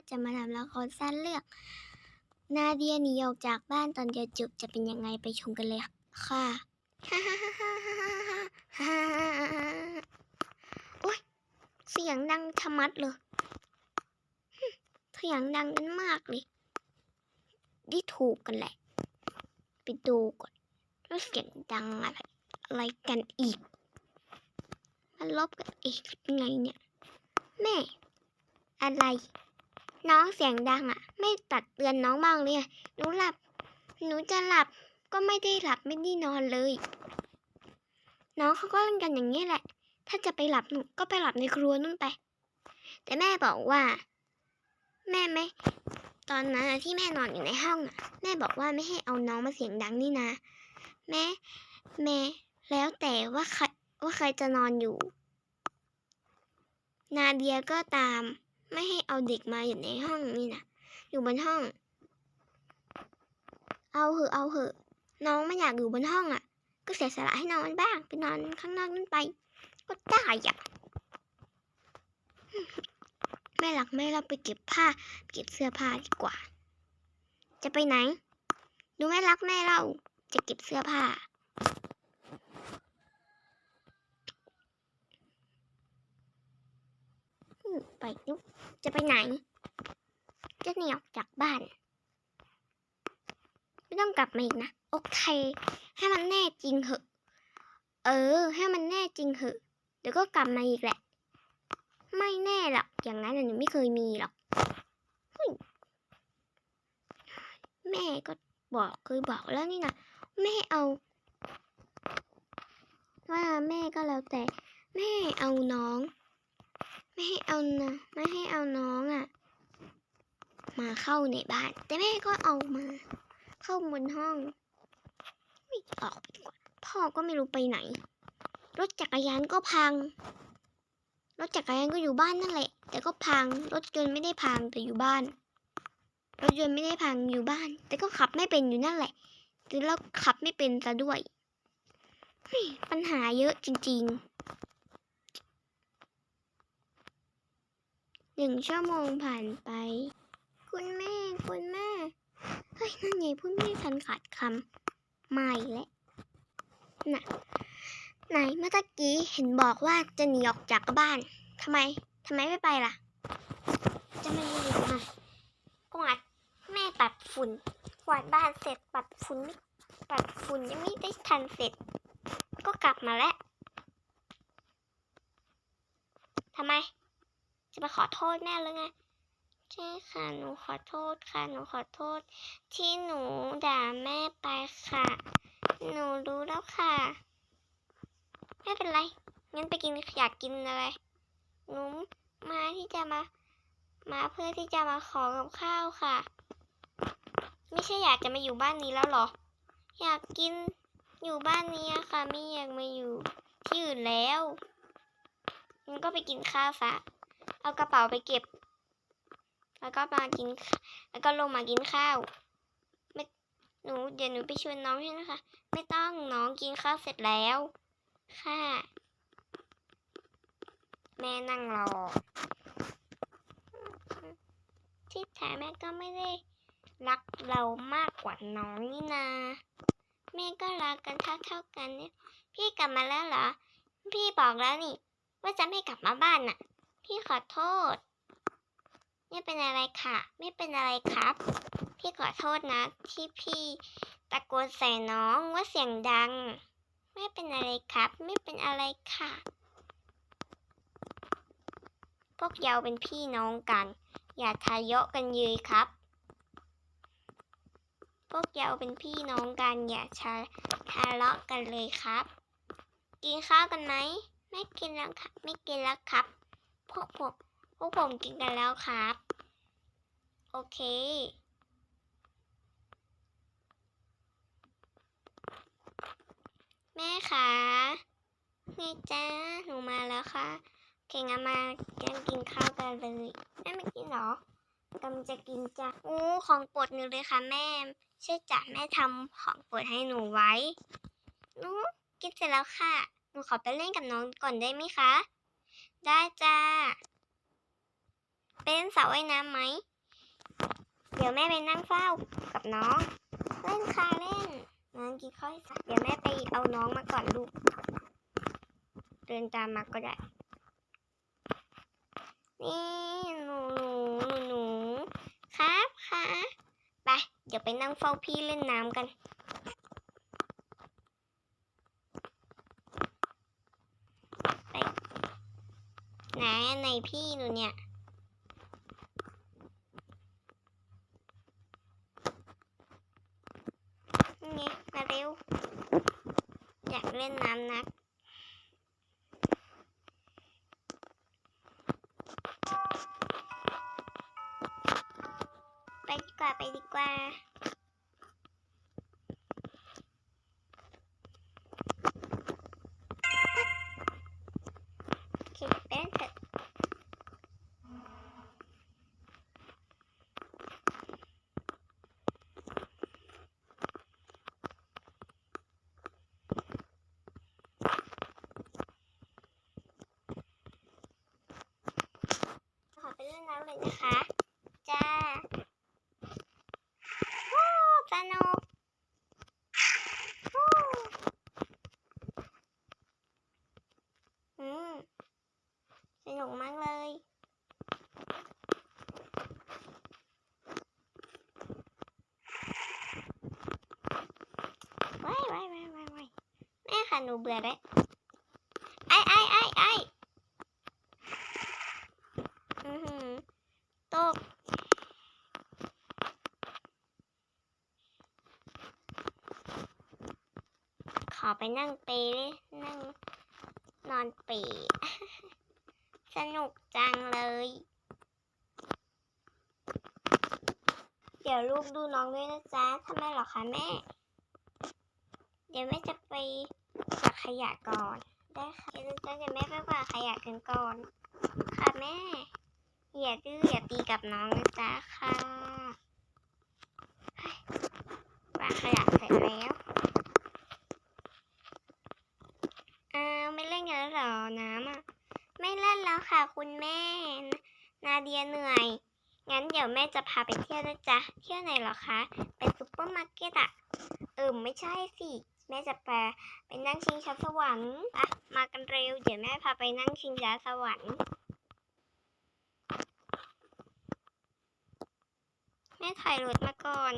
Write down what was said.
ก็จะมาทำละครสั้นเรื่อง นาเดียหนีออกจากบ้านตอนเดียวจบจะเป็นยังไงไปชมกันเลยค่ะโอ๊ยเสียงดังชะมัดเลยเสียงดังกันมากเลยที่ถูกกันแหละ ไปดูก่อนว่าเสียงดังอะไรอะไรกันอีกมันลบกันอีกยังไงเนี่ย แม่ อะไร น้องเสียงดังอะ่ะ ไม่ตัดเตือนน้องบ้างเลยหนูหลับ หนูจะหลับก็ไม่ได้หลับไม่ได้นอนเลย น้องเขาก็เล่นกันอย่างนี้แหละ ถ้าจะไปหลับหนูก็ไปหลับในครัวนู่นไป แต่แม่บอกว่า แม่ไม่ตอนนั้นที่แม่นอนอยู่ในห้องอะ แม่บอกว่าไม่ให้เอาน้องมาเสียงดังนี่นะแม่แม่แล้วแต่ว่าใครว่าใครจะนอนอยู่ นาเดียก็ตาม ไม่ให้เอาเด็กมาอยู่ในห้องนี่นะอยู่บนห้อง เอาเหอะเอาเหอะ น้องไม่อยากอยู่บนห้องอะ ก็เสียสละให้นอนบ้างไปนอนข้างนอกนั่นไป ก็ได้อะแม่หลักแม่เราไปเก็บผ้าเก็บเสื้อผ้าดีกว่า จะไปไหน ดูแม่รักแม่เราจะเก็บเสื้อผ้าไปนุก จะไปไหน จะหนีออกจากบ้าน ไม่ต้องกลับมาอีกนะ โอเค ให้มันแน่จริงเหอะ เออ ให้มันแน่จริงเหอะ เดี๋ยวก็กลับมาอีกแหละ ไม่แน่หรอก อย่างนั้นหนูไม่เคยมีหรอก แม่ก็บอกเคยบอกแล้วนี่นะไม่เอา ว่าแม่ก็แล้วแต่ไม่เอาน้อง ไม่ให้เอานะไม่ให้เอาน้องอะ่ะ มาเข้าในบ้าน แต่แม่ก็เอามา เข้าบนห้องไม่ออกไปดีกว่าพ่อก็ไม่รู้ไปไหน รถจักรยานก็พัง รถจักรยานก็อยู่บ้านนั่นแหละ แต่ก็พัง รถยนต์ไม่ได้พังแต่อยู่บ้าน รถยนต์ไม่ได้พังอยู่บ้าน แต่ก็ขับไม่เป็นอยู่นั่นแหละแต่แล้วขับไม่เป็นซะด้วยเฮ้ยปัญหาเยอะจริง ๆ หนึ่งชั่วโมงผ่านไป คุณแม่ คุณแม่ เฮ้ย นั่นไงพูดไม่ทันขาดคำไม่แล้วน่ะ ไหนเมื่อตะกี้เห็นบอกว่าจะหนีออกจากบ้านทำไมทำไมไม่ไปล่ะ จะไม่หนีทำไมกวาดแม่ปัดฝุ่นกวาดบ้านเสร็จปัดฝุ่นไม่ปัดฝุ่นยังไม่ได้ทันเสร็จ ก็กลับมาแล้วทำไม จะมาข อโทษแม่หรือไงใช่ค่ะหนูขอโทษค่ะหนูขอโทษ ที่หนูด่าแม่ไปค่ะ หนูรู้แล้วค่ะ ไม่เป็นไรงั้นไปกินอยากกินอะไรหนูมาที่จะมา มาเพื่อที่จะมาขอกับข้าวค่ะ ไม่ใช่อยากจะมาอยู่บ้านนี้แล้วหรอ อยากกินอยู่บ้านนี้ค่ะ ไม่อยากมาอยู่ที่อื่นแล้วงั้นก็ไปกินข้าวซะ เอากระเป๋าไปเก็บ แล้วก็มากิน แล้วก็ลงมากินข้าว ไม่ หนูเดี๋ยวหนูไปชวนน้องใช่ไหมคะ ไม่ต้องน้องกินข้าวเสร็จแล้ว ค่ะ แม่นั่งรอ ที่แท้แม่ก็ไม่ได้รักเรามากกว่าน้องนี่นาแม่ก็รักกันเท่าเท่ากันเนี่ยพี่กลับมาแล้วเหรอ พี่บอกแล้วนี่ ว่าจะไม่กลับมาบ้านน่ะ พี่ขอโทษ ไม่เป็นอะไรค่ะ ไม่เป็นอะไรครับ พี่ขอโทษนะ ที่พี่ตะโกนใส่น้องว่าเสียงดัง ไม่เป็นอะไรครับ ไม่เป็นอะไรค่ะ พวกเราเป็นพี่น้องกัน อย่าทะเยาะกันเยยครับ พวกเราเป็นพี่น้องกัน อย่าทะทะเลาะกันเลยครับ กินข้าวกันไหม ไม่กินแล้วครับ ไม่กินแล้วครับ พวกผมพวกผมกินกันแล้วครับ โอเคแม่คะไงจ้าหนูมาแล้วค่ะ เก่งอะมากันกินข้าวกันเลยแม่ไม่กินหรอกำลังจะกินจ้ะอู้ของโปรดหนูเลยค่ะแม่ใช่จ้ะแม่ทำของโปรดให้หนูไว้หนูกินเสร็จแล้วค่ะ หนูขอไปเล่นกับน้องก่อนได้ไหมคะ ได้จ้าไปไปเล่นสระว่ายน้ำไหม เดี๋ยวแม่ไปนั่งเฝ้ากับน้อง เล่นค่ะเล่นงั้นกินข้าวให้สักเดี๋ยวแม่ไปเอาน้องมาก่อนลูก เดินตามมาก็ได้ นี่หนูหนูหนูหนูครับค่ะ ไป เดี๋ยวไปนั่งเฝ้าพี่เล่นน้ำกัน ไหนอันพี่หนูเนี่ยนี่มาเร็ว อยากเล่นน้ำนักไปดีกว่าไปดีกว่า โอเคไปเล่นเถอะขอไปเล่ นะคะ จ้าวู้สนุกวู้อืมสนุกมากเลยว้ายว้ายว้ายว้ายว้ายแม่ค่ะหนูเบื่อแล้วไอ้ไอ้ไอ้ไอ้อือหือตก ข อไปนั่งเปรนั่งนอนเปรสนุกจังเลย เดี๋ยวลูกดูน้องด้วยนะจ๊ะทำไมหรอคะแม่ เดี๋ยวแม่จะไปกวาดขยะก่อน ได้ค่ะเดี๋ยวจะเดี๋ยวแม่ไปกวาดขยะกันก่อน ค่ะแม่ อย่าดื้ออย่าตีกับน้องนะจ๊ะค่ะเฮ้ยกวาดขยะเสร็จแล้ว อ้าวไม่เล่นกันแล้วเหรอน้ำอะ ไม่เล่นแล้วค่ะคุณแม่ นาเดียเหนื่อย งั้น เดี๋ยวแม่จะพาไปเที่ยวนะจ๊ะ เที่ยวไหนหรอคะ ไปซุปเปอร์มาร์เก็ตอะเออไม่ใช่สิ แม่จะไปไปนั่งชิงช้าสวรรค์อะมากันเร็ว เดี๋ยวแม่พาไปนั่งชิงช้าสวรรค์ แม่ถ่ายรถมาก่อน